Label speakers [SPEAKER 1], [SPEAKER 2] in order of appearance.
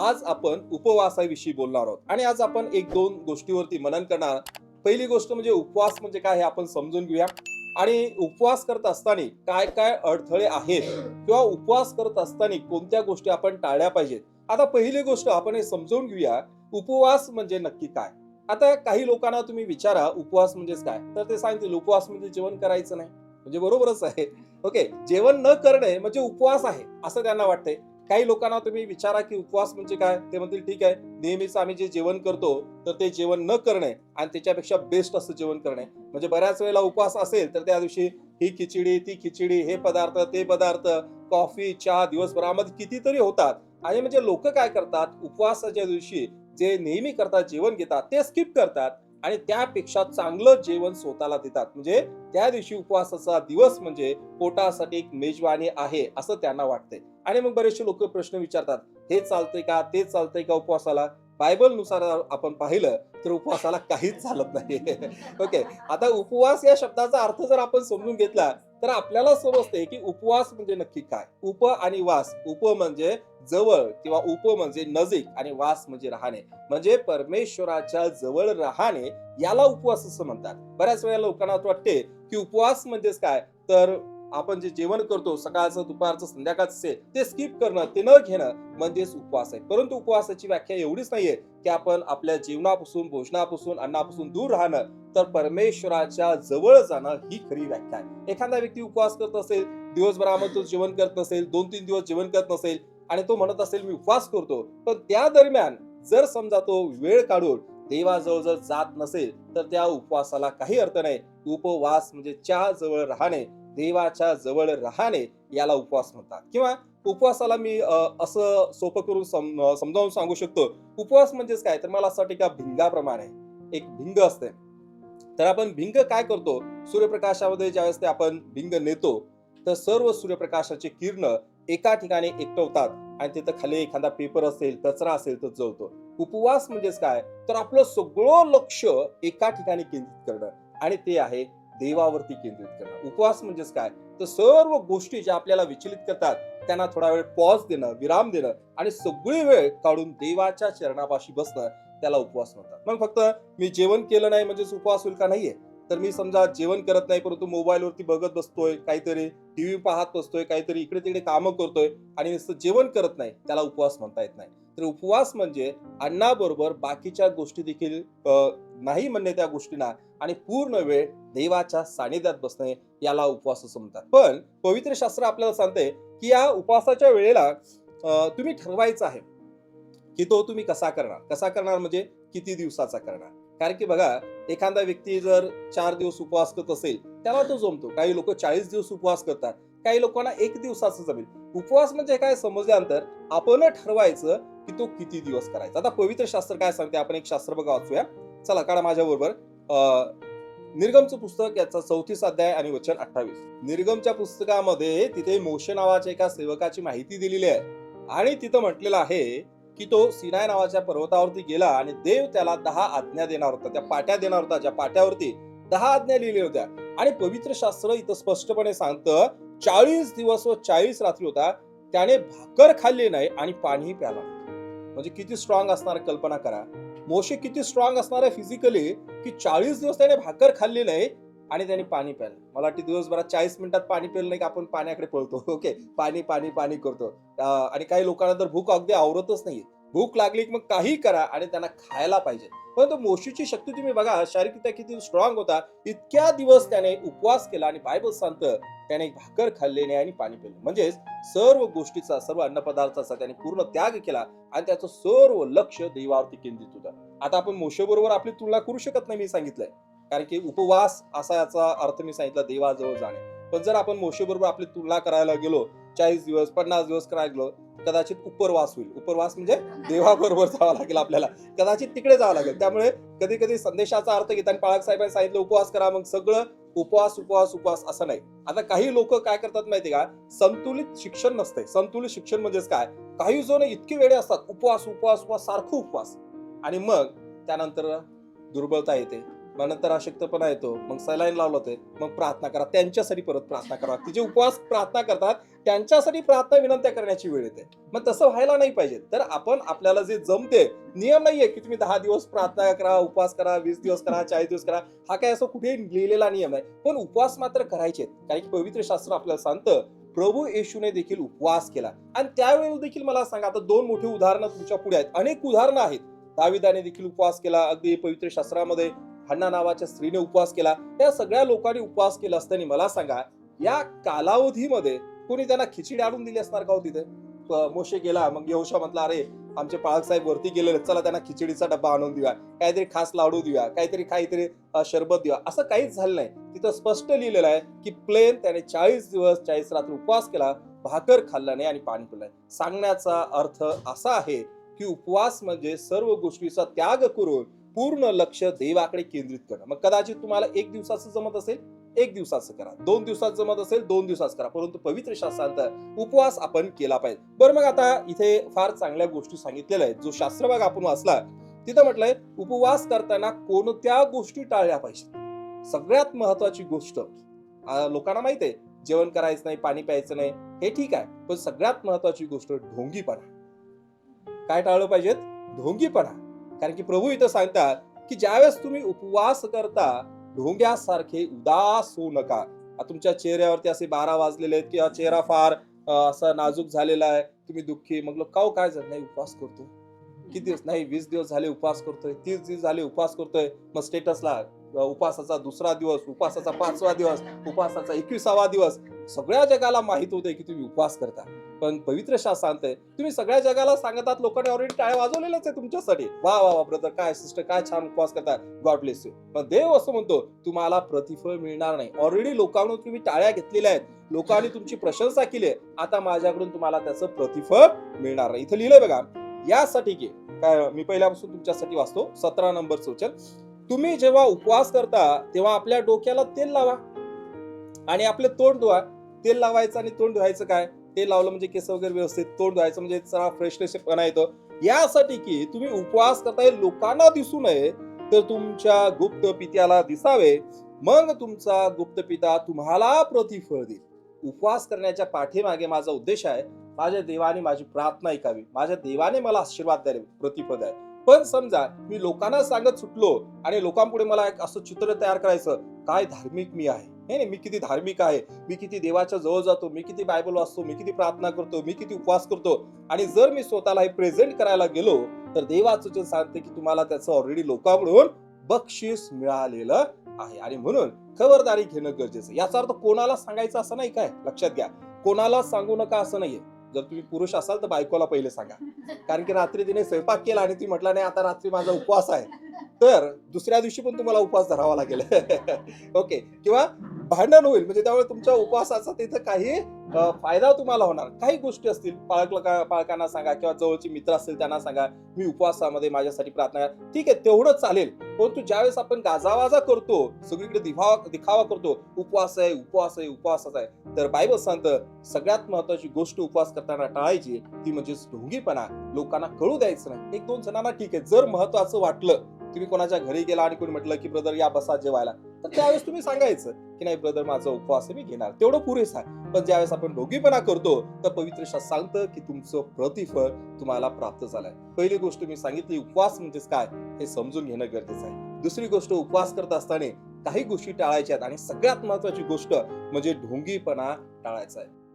[SPEAKER 1] आज आपण उपवासाविषयी बोलणार आहोत. आणि आज आपण एक दोन गोष्टीवरती मनन करणार. पहिली गोष्ट म्हणजे उपवास म्हणजे काय हे आपण समजून घेऊया. आणि उपवास करत असताना काय काय अडथळे आहेत किंवा उपवास करत असताना कोणत्या गोष्टी आपण टाळल्या पाहिजेत? आता पहिली गोष्ट आपण हे समजून घेऊया. उपवास म्हणजे नक्की काय? आता काही लोकांना तुम्ही विचारा उपवास म्हणजेच काय? तर ते सांगतील उपवास म्हणजे जेवण करायचं नाही. म्हणजे बरोबरच आहे. ओके? जेवण न करणे म्हणजे उपवास आहे असं त्यांना वाटतंय. काही लोकांना तुम्ही विचारा की उपवास म्हणजे काय? ते म्हणतील ठीक आहे नेहमीच आम्ही जे जेवण करतो तर ते जेवण न करणे आणि त्याच्यापेक्षा बेस्ट असं जेवण करणे. म्हणजे बऱ्याच वेळेला उपवास असेल तर त्या दिवशी ही खिचडी ती खिचडी हे पदार्थ ते पदार्थ कॉफी चहा दिवसभरामध्ये कितीतरी होतात. आणि म्हणजे लोक काय करतात? उपवासाच्या दिवशी जे नेहमी करतात जेवण घेतात ते स्किप करतात आणि त्यापेक्षा चांगलं जेवण स्वतःला देतात. म्हणजे त्या दिवशी उपवासाचा दिवस म्हणजे पोटासाठी एक मेजवानी आहे असं त्यांना वाटतंय. आणि मग बरेचसे लोक प्रश्न विचारतात हे चालतंय का? ते चालतंय का उपवासाला? बायबलनुसार आपण पाहिलं तर उपवासाला काहीच चालत नाही. ओके आता उपवास या शब्दाचा अर्थ जर आपण समजून घेतला तर आपल्याला समजते की उपवास म्हणजे नक्की काय? उप आणि वास. उप म्हणजे जवळ किंवा उप म्हणजे नजीक आणि वास म्हणजे राहणे. म्हणजे परमेश्वराच्या जवळ राहणे याला उपवास असं म्हणतात. बऱ्याच वेळा लोकांना असं वाटते की उपवास म्हणजेच काय? तर आपण जे जेवण करतो सकाळचं दुपारचं संध्याकाळचं असेल ते स्किप करणं ते न घेणं म्हणजेच उपवास आहे. परंतु उपवासाची व्याख्या एवढीच नाहीये की आपण आपल्या जीवनापासून भोजनापासून अन्नापासून दूर राहणं तर परमेश्वराच्या जवळ जाणं ही खरी व्याख्या आहे. एखादा व्यक्ती उपवास करत असेल दिवसभरामध्ये तो जेवण करत नसेल दोन तीन दिवस जेवण करत नसेल आणि तो म्हणत असेल मी उपवास करतो. पण त्या दरम्यान जर समजा तो वेळ काढून देवाजवळ जर जात नसेल तर त्या उपवासाला काही अर्थ नाही. उपवास म्हणजे च्या जवळ राहणे देवाच्या जवळ राहणे याला उपवास म्हणतात. किंवा उपवासाला मी असं सोपं करून सम- समजावून सांगू शकतो. उपवास म्हणजेच काय? तर मला असं वाटतं का भिंगाप्रमाणे एक भिंग असते. तर आपण भिंग काय करतो? सूर्यप्रकाशामध्ये ज्यावेळेस ते आपण भिंग नेतो तर सर्व सूर्यप्रकाशाचे किरण एका ठिकाणी एकटवतात आणि तिथं खाली एखादा पेपर असेल कचरा असेल तर जळतो. उपवास म्हणजेच काय? तर आपलं सगळं लक्ष एका ठिकाणी केंद्रित करणं. आणि ते आहे देवावरती केंद्रित करणं. उपवास म्हणजेच काय? तर सर्व गोष्टी ज्या आपल्याला विचलित करतात त्यांना थोडा वेळ पॉज देणं विराम देणं आणि सगळी वेळ काढून देवाच्या चरणापाशी बसणं त्याला उपवास म्हणतात. मग फक्त मी जेवण केलं नाही म्हणजेच उपवास होईल का नाहीये? तर मी समजा जेवण करत नाही परंतु मोबाईलवरती बघत बसतोय काहीतरी टीव्ही पाहत बसतोय काहीतरी इकडे तिकडे कामं करतोय आणि नुसतं जेवण करत नाही त्याला उपवास म्हणता येत नाही. तर उपवास म्हणजे अन्नाबरोबर बाकीच्या गोष्टी देखील नाही म्हणणे त्या गोष्टींना आणि पूर्ण वेळ देवाच्या सानिध्यात बसणे याला उपवास असं म्हणतात. पण पवित्र शास्त्र आपल्याला सांगते की या उपवासाच्या वेळेला तुम्ही ठरवायचं आहे की तो तुम्ही कसा करणार? कसा करणार म्हणजे किती दिवसाचा करणार? कारण की बघा एखादा व्यक्ती जर चार दिवस उपवास करत असेल त्याला तो जमतो. काही लोक चाळीस दिवस उपवास करतात. काही लोकांना एक दिवसाचं जमेल. उपवास म्हणजे काय? समजल्यानंतर आपण ठरवायचं की तो किती दिवस करायचा. आता पवित्र शास्त्र काय सांगते? आपण एक शास्त्र बघा वाचूया. चला काढा माझ्याबरोबर. निर्गमचं पुस्तक याचा चौतीस अध्याय आणि वचन अठ्ठावीस. निर्गमच्या पुस्तकामध्ये तिथे मोशे नावाच्या एका सेवकाची माहिती दिलेली आहे. आणि तिथं म्हटलेलं आहे की तो सिनाय नावाच्या पर्वतावरती गेला आणि देव त्याला दहा आज्ञा देणार होता. त्या पाट्या देणार होता ज्या पाट्यावरती दहा आज्ञा लिहिल्या होत्या. आणि पवित्र शास्त्र इथं स्पष्टपणे सांगतं चाळीस दिवस व चाळीस रात्री होता त्याने भाकर खाल्ली नाही आणि पाणीही प्याला म्हणजे किती स्ट्रॉंग असणार कल्पना करा. मोशे किती स्ट्रॉंग असणार आहे फिजिकली की चाळीस दिवस त्याने भाकर खाल्ली नाही आणि त्याने पाणी प्यालं मला वाटतं दिवसभरात चाळीस मिनिटात पाणी प्यालं नाही की आपण पाण्याकडे पळतो. ओके? पाणी पाणी पाणी करतो. आणि काही लोकांना तर भूक अगदी आवरतच नाही भूक लागली की मग काही करा आणि त्यांना खायला पाहिजे. परंतु मोशीची शक्ती तुम्ही बघा शारीरिकरित्या किती स्ट्रॉंग होता. इतक्या दिवस त्याने उपवास केला आणि बायबल सांगतं त्याने भाकर खाल्ले नाही आणि पाणी पिले. म्हणजेच सर्व गोष्टीचा सर्व अन्नपदार्थाचा त्याने पूर्ण त्याग केला आणि त्याचं सर्व लक्ष देवावरती केंद्रित होतं. आता आपण मोशे बरोबर आपली तुलना करू शकत नाही मी सांगितलंय. कारण की उपवास असा याचा अर्थ मी सांगितला देवाजवळ जाणे. पण जर आपण मोशेबरोबर आपली तुलना करायला गेलो चाळीस दिवस पन्नास दिवस करायला गेलो कदाचित उपरवास होईल. उपरवास म्हणजे देवाबरोबर जावं लागेल आपल्याला. कदाचित तिकडे जावं लागेल. त्यामुळे कधी कधी संदेशाचा अर्थ घेताना पाळक साहेबांनी सांगितलं उपवास करा. मग सगळं उपवास उपवास उपवास असं नाही. आता काही लोक काय करतात माहिती का? संतुलित शिक्षण नसते संतुलित शिक्षण म्हणजेच काय? काही जण इतके वेळे असतात. उपवास उपवास उपवास सारखं उपवास. आणि मग त्यानंतर दुर्बलता येते. मग नंतर अशक्तपणा येतो. मग सलाईन लावलं ते. मग प्रार्थना करा. त्यांच्यासाठी परत प्रार्थना करा. ते जे उपवास प्रार्थना करतात. त्यांच्यासाठी प्रार्थना विनंत्या करण्याची वेळ येते. मग तसं व्हायला नाही पाहिजे. तर आपण आपल्याला जे जमते नियम नाहीये की तुम्ही दहा दिवस प्रार्थना करा उपवास करा वीस दिवस करा चाळीस दिवस करा. हा काय असं कुठेही लिहिलेला नियम आहे पण उपवास मात्र करायचे कारण की पवित्र शास्त्र आपल्याला सांगतं प्रभू येशूने देखील उपवास केला. आणि त्यावेळेला देखील मला सांगा आता दोन मोठी उदाहरणं तुमच्यापुढे आहेत. अनेक उदाहरणं आहेत. दाविदाने देखील उपवास केला. अगदी पवित्र शास्त्रामध्ये हन्ना नावाच्या स्त्रीने उपवास केला. या सगळ्या लोकांनी उपवास केला असताना मला सांगा या कालावधीमध्ये कोणी त्यांना खिचडी आणून दिली असणार का हो तिथे? मोशे गेला मग यहोशा म्हटला अरे आमचे पाळक साहेब वरती गेलेले चला त्यांना खिचडीचा डब्बा आणून देऊया. काहीतरी खास लाडू देऊया काहीतरी काहीतरी शरबत देऊया. असं काहीच झालं नाही. तिथं स्पष्ट लिहिलेलं आहे की प्लेन त्याने चाळीस दिवस चाळीस रात्र उपवास केला भाकर खाल्ला नाही आणि पाणी पिलं सांगण्याचा अर्थ असा आहे की उपवास म्हणजे सर्व गोष्टीचा त्याग करून पूर्ण लक्ष देवाकडे केंद्रित करणं. मग कदाचित तुम्हाला एक दिवसाचं जमत असेल एक दिवसाचं करा. दोन दिवसात जमत असेल दोन दिवसात करा. परंतु पवित्र शास्त्रांत उपवास आपण केला पाहिजे. बरं मग आता इथे फार चांगल्या गोष्टी सांगितलेल्या आहेत. जो शास्त्रभाग आपण वाचला तिथं म्हटलंय उपवास करताना कोणत्या गोष्टी टाळल्या पाहिजेत? सगळ्यात महत्वाची गोष्ट लोकांना माहीत आहे जेवण करायचं नाही पाणी प्यायचं नाही हे ठीक आहे. पण सगळ्यात महत्वाची गोष्ट ढोंगीपणा. काय टाळलं पाहिजेत? ढोंगीपणा. कारण की प्रभू इथं सांगतात की ज्यावेळेस तुम्ही उपवास करता ढोंग्यासारखे उदास होऊ नका. तुमच्या चेहऱ्यावरती असे बारा वाजलेले आहेत किंवा चेहरा फार असा नाजूक झालेला आहे. तुम्ही दुःखी. मग लोक काव काय झालं? नाही उपवास करतो किती दिवस? नाही वीस दिवस झाले उपवास करतोय. तीस दिवस झाले उपवास करतोय. मग स्टेटसला उपवासाचा दुसरा दिवस उपवासाचा पाचवा दिवस उपवासाचा एकविसावा दिवस सगळ्या जगाला माहीत होते की तुम्ही उपवास करता. पण पवित्र शास्त्र सांगतंय तुम्ही सगळ्या जगाला सांगतात लोकांनी ऑलरेडी टाळ्या वाजवलेल्याच आहे तुमच्यासाठी. वा वा वा ब्रदर काय सिस्टर काय छान उपवास करता गॉड ब्लेस यू पण देव असं म्हणतो तुम्हाला प्रतिफळ मिळणार नाही. ऑलरेडी लोकांकडून तुम्ही टाळ्या घेतलेल्या आहेत. लोकांनी तुमची प्रशंसा केली आहे. आता माझ्याकडून तुम्हाला त्याचं प्रतिफळ मिळणार नाही. इथं लिहिलंय बघा यासाठी की काय मी पहिल्यापासून तुमच्यासाठी वाचतो सतरा नंबर वचन तुम्ही जेव्हा उपवास करता तेव्हा आपल्या डोक्याला तेल लावा. आणि आपले तोंड धुवा. तेल लावायचं आणि तोंड धुवायचं काय? ते लावलं म्हणजे केस वगैरे व्यवस्थित तोंड धुवायचं म्हणजे जरा फ्रेशनेसपणा येतो यासाठी की तुम्ही उपवास करताय लोकांना दिसू नये तर तुमच्या गुप्त पित्याला दिसावे. मग तुमचा गुप्त पिता तुम्हाला प्रतिफळ देईल. उपवास करण्याच्या पाठीमागे माझा उद्देश आहे माझ्या देवाने माझी प्रार्थना ऐकावी. माझ्या देवाने मला आशीर्वाद द्यावे प्रतिफळ द्यावे. पण समजा मी लोकांना सांगत सुटलो आणि लोकांपुढे मला एक असं चित्र तयार करायचं काय धार्मिक मी आहे? नाही नाही, मी किती धार्मिक आहे? मी किती देवाच्या जवळ जातो? मी किती बायबल वाचतो? मी किती प्रार्थना करतो? मी किती उपवास करतो? आणि जर मी स्वतःला हे प्रेझेंट करायला गेलो तर देवाचं जे सांगते की तुम्हाला त्याचं ऑलरेडी लोकांकडून बक्षीस मिळालेलं आहे. आणि म्हणून खबरदारी घेणं गरजेचं याचा अर्थ कोणाला सांगायचं असं नाही काय? लक्षात घ्या. कोणाला सांगू नका असं नाहीये. जर तुम्ही पुरुष असाल तर बायकोला पहिले सांगा. कारण की रात्री तिने स्वयंपाक केला आणि ती म्हटला नाही आता रात्री माझा उपवास आहे. तर दुसऱ्या दिवशी पण तुम्हाला उपवास धरावा लागेल. ओके किंवा भांडण होईल. म्हणजे त्यामुळे तुमच्या उपवासाचा तिथं काही फायदा तुम्हाला होणार. काही गोष्टी असतील पाळक पाळकांना सांगा किंवा जवळचे मित्र असतील त्यांना सांगा मी उपवासामध्ये माझ्यासाठी प्रार्थना करा. ठीक आहे तेवढं चालेल. परंतु ज्यावेळेस आपण गाजावाजा करतो सगळीकडे दिखावा दिखावा करतो उपवास आहे उपवास आहे उपवासाचा आहे. तर बायबल सांगतं सगळ्यात महत्वाची गोष्ट उपवास करताना टाळायची ती म्हणजे ढोंगीपणा. लोकांना कळू द्यायचं नाही. एक दोन जणांना ठीक आहे जर महत्वाचं वाटलं तुम्ही कोणाच्या घरी गेला आणि कोणी म्हटलं की ब्रदर या बसा जेवायला. तर त्यावेळेस तुम्ही सांगायचं की नाही ब्रदर माझा उपवास मी घेणार. तेवढं पुरेसं आहे. पण ज्यावेळेस आपण ढोगीपणा करतो तर पवित्र शास्त्र सांगतं की तुमचं प्रतिफळ तुम्हाला प्राप्त झालंय. पहिली गोष्ट मी सांगितली उपवास म्हणजेच काय? हे समजून घेणं गरजेचं आहे. दुसरी गोष्ट उपवास करत असताना काही गोष्टी टाळायच्या आहेत आणि सगळ्यात महत्वाची गोष्ट म्हणजे ढोंगीपणा टाळायचा आहे.